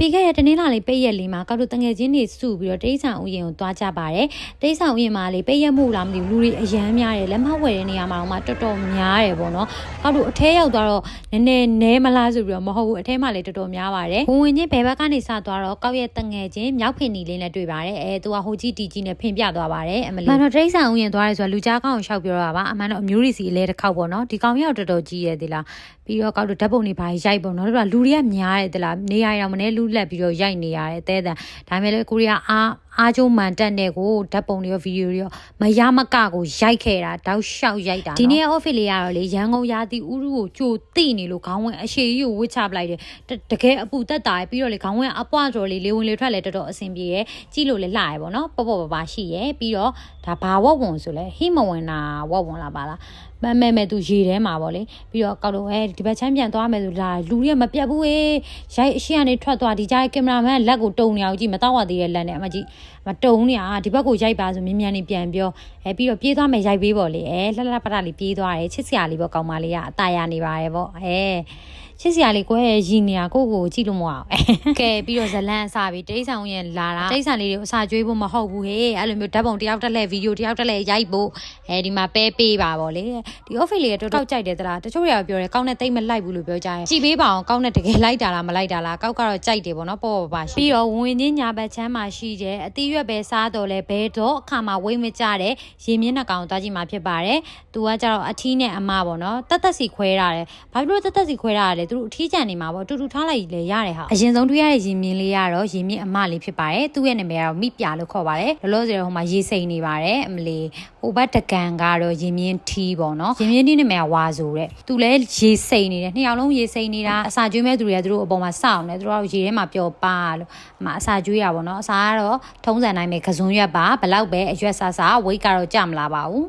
ပြီးခဲ့တဲ့တနင်္လာနေ့ပိတ်ရက်လေးမှာကောက်တို့တငယ်ချင်းတွေစုပြီးတော့တိရိစ္ဆာန်ဥယျာဉ်ကိုသွားကြပါတယ်တိရိစ္ဆာန်ဥယျာဉ်မှာလေပိတ်ရက်မှုလားမသိဘူးလူတွေအရန်များတယ်လက်မဝယ်တဲ့နေရာမှာတော့မှတော်တော်များတယ်ပေါ့နော်ကောက်တို့အထဲရောက်သွားတော့နည်းနည်းနဲမလားဆိုပြီးတော့မဟုတ်ဘူးအထဲမှာလေတော်တော်များပါတယ်ဝင်ဝင်ချင်းဘယ်ဘက်ကနေစသွားတော့ကောက်ရဲ့တငယ်ချင်းမြောက်ဖင်နီလေးနဲ့တွေ့ပါတယ်အဲသူကဟိုကြီးတီကြီးနဲ့ဖင်ပြသွားပါတယ်အမလီမန်တော့တိရိစ္ဆာန်ဥယျာဉ်သွားရဲဆိုတာလူကြားကောင်းကိုရှောက်ပြောတာပါအမှန်တော့အမျိုးရီစီအလဲတစ်ခေါက်ပေါ့နော်ဒီကောင်ရောက်တော်တော်ကြီးရဲ့ဒီလားပြီးတော့ကောက်တို့ဓာတ်ပုံတွေဘာရိုက်ပေါ့နော်တို့ကလူတွေကများတယ်ဒီလားနေရာရောင်မနေလူလက်ပြီးတော့ရိုက်နေရတယ်တဲတန်ဒါပေမဲ့လေကိုရီးယားအား အားကျုံမှန်တက်တဲ့ကိုဓာတ်ပုံတွေရောဗီဒီယိုတွေရောမရမကကိုရိုက်ခဲ့တာတောက်လျှောက်ရိုက်တာဒီနေ့ office လေးကတော့လေရန်ကုန်ရာသီဥတုကိုကြိုတိနေလို့ခေါင်းဝင်အရှိကြီးကိုဝစ်ချပလိုက်တယ်တကယ်အပူတက်တာရပြီးတော့လေခေါင်းဝင်အပွားကြော်လေးလေဝင်လေထွက်လေတော်တော်အဆင်ပြေရယ်ကြည့်လို့လေလှရယ်ပေါ့နော်ပေါ့ပေါ့ပါပါရှိရယ်ပြီးတော့ဒါဘာဝတ်ဝန်ဆိုလဲဟိမဝင်တာဝတ်ဝန်လာပါလားမမဲမဲသူရေထဲမှာပေါ့လေပြီးတော့ကောက်တော့အဲဒီဘက်ချမ်းပြန်သွားမယ်ဆိုလာလူတွေကမပြတ်ဘူးဟေးရိုက်အရှိကနေထွက်သွားဒီကြားကင်မရာမန်လက်ကိုတုံနေအောင်ကြည့်မတော့ရသေးတဲ့လက်နဲ့အမကြည့်မတုံနေတာဒီဘက်ကိုရိုက်ပါဆိုမြင်မြန်နေပြန်ပြောအဲပြီးတော့ပြေးသွားမယ်ရိုက်ပေးပေါ့လေအဲလှလှပတလေးပြေးသွားတယ်ချစ်စရာလေးပေါ့ကောင်းမလေးကအตายရနေပါတယ်ပေါ့အဲ ချစ်စရာလေးကိုရဲ့ရီနေရကိုကိုကြည့်လို့မရအောင်ကဲပြီးတော့ဇလန်းအစားပြီးတိရိစ္ဆာန်ဝင်လာတာတိရိစ္ဆာန်လေးတွေကိုအစာကျွေးဖို့မဟုတ်ဘူးဟေးအဲ့လိုမျိုးဓာတ်ပုံတယောက်တက်လဲဗီဒီယိုတယောက်တက်လဲရိုက်ဖို့အဲဒီမှာပဲပေးပါပေါ့လေဒီ office လေးကတော်တော်ကြိုက်တယ်သလားတချို့တွေကပြောတယ်ကောင်းတဲ့တိတ်မလိုက်ဘူးလို့ပြောကြတယ်ကြည်ပေးပါအောင်ကောင်းတဲ့တကယ်လိုက်တာလားမလိုက်တာလားကောက်ကတော့ကြိုက်တယ်ပေါ့နော်ပေါ့ပေါ့ပါရှိပြီးတော့ဝင်ချင်းညာဘက်ချမ်းမှာရှိတယ်အတိရွက်ပဲစားတော့လဲဘဲတော့အခါမှာဝိတ်မကြတဲ့ရေမြင့်နှကောင်သွားကြည့်မှာဖြစ်ပါတယ်သူကကြတော့အထီးနဲ့အမပေါ့နော်တက်တက်စီခွဲရတယ်ဘာဖြစ်လို့တက်တက်စီခွဲရတယ်လဲသူတို့အထီးကြံနေမှာပေါ့တူတူထားလိုက်လေရတယ်ဟာအရင်ဆုံးတွေ့ရတဲ့ရေမြင့်လေးကတော့ရေမြင့်အမလေးဖြစ်ပါတယ်သူ့ရဲ့နာမည်ကတော့မိပြလို့ခေါ်ပါတယ်လောလောဆယ်ဟိုမှာရေစိမ်နေပါတယ်အမလေးဟိုဘက်တကန်ကတော့ရေမြင့်ထီးပေါ့နော်ရေမြင့်ထီးနာမည်ကဝါဆိုတဲ့သူလည်းရေစိမ်နေတယ်နှစ်ယောက်လုံးရေစိမ်နေတာအစာကျွေးမဲ့သူတွေကသူတို့အပေါ်မှာစောင့်နေသူတို့ကရေထဲမှာပျော်ပါလို့အမအစာကျွေးရပါတော့အစာကတော့ထုံးစံတိုင်းပဲကစုံရွက်ပါဘလောက်ပဲအရွက်ဆဆဝိတ်ကတော့ကြမလာပါဘူး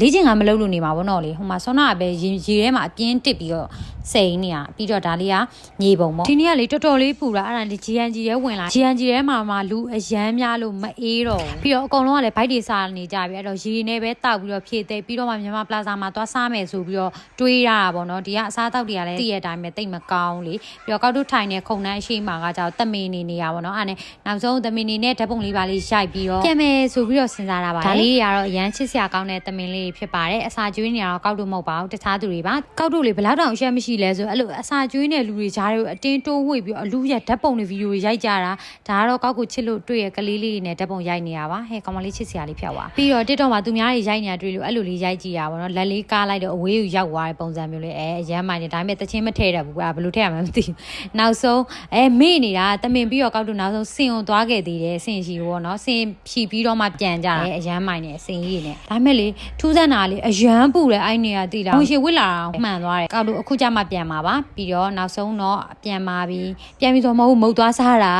လေးချင်ကမလုပ်လို့နေမှာဗောနော်လေဟိုမှာဆောနာကပဲရေရေထဲမှာအပြင်းတစ်ပြီးတော့စိန်နေရပြီးတော့ဒါလေးကညီပုံပေါ့ဒီနေ့ကလေတော်တော်လေးပူတာအဲ့ဒါလေ GNG ရဲဝင်လာ GNG ရဲမှာမှာလူအရမ်းများလို့မအေးတော့ဘူးပြီးတော့အကုန်လုံးကလည်းဘိုက်တွေစားနေကြပြီအဲ့တော့ရေနဲ့ပဲတောက်ပြီးတော့ဖြည့်သိပြီးတော့မှမြန်မာပလာဇာမှာသွားစားမယ်ဆိုပြီးတော့တွေးရတာပေါ့နော်ဒီကအစားတောက်တွေကလည်းတည့်ရတဲ့အတိုင်းပဲတိတ်မကောင်းလေပြီးတော့ကောက်တုထိုင်တဲ့ခုံနှန်းရှိမှာကကြောက်တမင်နေနေရပါတော့အဲ့နဲ့နောက်ဆုံးတမင်နေနဲ့ဓာတ်ပုံလေးပါလေးရိုက်ပြီးတော့ပြန်မယ်ဆိုပြီးတော့စဉ်းစားတာပါဒါလေးတွေကတော့အရန်ချစ်စရာကောင်းတဲ့တမင်လေးဖြစ်ပါတယ်အစာကျွေးနေတော့ကောက်တုမဟုတ်ပါဘူးတခြားသူတွေပါကောက်တုလေးဘလောက်တောင်အရှက်မရှိလဲဆိုအဲ့လိုအစာကျွေးနေလူတွေကြားတွေကိုအတင်းတိုးဝှေ့ပြီးအလူရဓာတ်ပုံတွေဗီဒီယိုတွေရိုက်ကြတာဒါကတော့ကောက်ကိုချစ်လို့တွေ့ရကလေးလေးတွေနဲ့ဓာတ်ပုံရိုက်နေတာပါဟဲ့ကောင်မလေးချစ်စရာလေးဖြောက်ပါပြီးတော့တစ်တော့မှာသူများတွေရိုက်နေတာတွေ့လို့အဲ့လိုလေးရိုက်ကြည့်ရပါတော့လက်လေးကားလိုက်တော့အဝေးကိုရောက်သွားတဲ့ပုံစံမျိုးလေးအဲရမ်းမိုင်းနေဒါပေမဲ့တချင်းမထဲ့တတ်ဘူးကွာဘယ်လိုထဲ့ရမှန်းမသိဘူးနောက်ဆုံးအဲမေ့နေတာတမင်ပြီးတော့ကောက်တို့နောက်ဆုံးစင်ကိုသွားခဲ့သေးတယ်စင်ရှိဘောနော်စင်ဖြီပြီးတော့မှပြန်ကြတာအဲအရမ်းမိုင်းနေစင်ကြီးနေဒါပေမဲ့လေထူဆန်းတာလေအရမ်းပူတယ်အဲ့နေရတိတာဝင်ရှိဝစ်လာအောင်မှန်သွားတယ်ကောက်တို့အခုကြမှပြန်มาပါပြီးတော့နောက်ဆုံးတော့ပြန်มาပြီးပြန်ပြီးတော့မဟုတ်မုတ်သွားစားတာ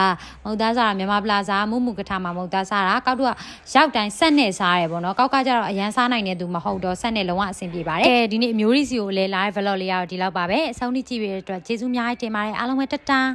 မုတ်သွားစားတာမြန်မာပလာဇာမုမှုကထာမှာမုတ်သွားစားတာကောက်တို့ကရောက်တိုင်းဆက်နဲ့စားတယ်ပေါ့နော်ကောက်ကကြတော့အရန်စားနိုင်တဲ့သူမဟုတ်တော့ဆက်နဲ့လုံးဝအဆင်ပြေပါတယ်ကဲဒီနေ့အမျိုးရီစီကိုလဲ live vlog လေးကတော့ဒီလောက်ပါပဲအဆုံးထိကြည့်ပြီးတဲ့အတွက်ကျေးဇူးများတင်ပါတယ်အားလုံးပဲတတန်း